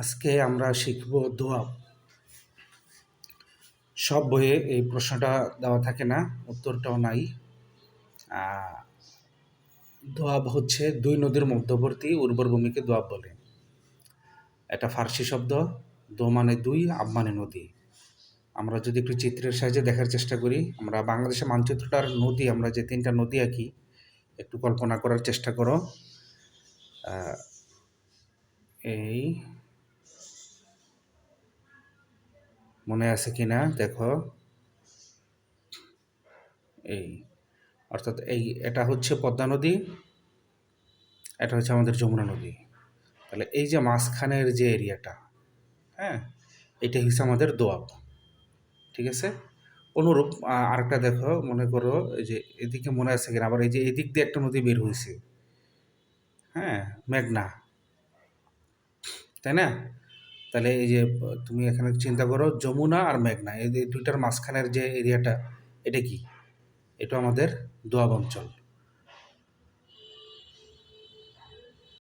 আজকে আমরা শিখব দোয়াব সব বইয়ে এই প্রশ্নটা দেওয়া থাকে না, উত্তরটাও নাই। দোয়াব হচ্ছে দুই নদীর মধ্যবর্তী উর্বর ভূমিকে দোয়াব বলে। এটা ফার্সি শব্দ, দো মানে দুই, আব মানে নদী। আমরা যদি একটু চিত্রের সাহায্যে দেখার চেষ্টা করি, আমরা বাংলাদেশের মানচিত্রটার নদী, আমরা যে তিনটা নদী আঁকি, একটু কল্পনা করার চেষ্টা করো। এই মনে আছে কি না দেখো। এই, অর্থাৎ এই, এটা হচ্ছে পদ্মা নদী। এটা হচ্ছে আমাদের যমুনা নদী। তাহলে এই যে মাঝখানের যে এরিয়াটা হ্যাঁ এটা হচ্ছে আমাদের দোয়াব। ঠিক আছে? অনুরূপ আরেকটা দেখো, মনে করো, এই যে এদিকে মনে আছে কিনা? আবার এই যে এদিক দিয়ে একটা নদী বের হয়েছে। হ্যাঁ মেঘনা। তাই না? তাহলে এই যে তুমি এখানে চিন্তা করো যমুনা আর মেঘনা, এই দুইটার মাঝখানের যে এরিয়াটা এটা কি? এটা আমাদের দোয়াব অঞ্চল।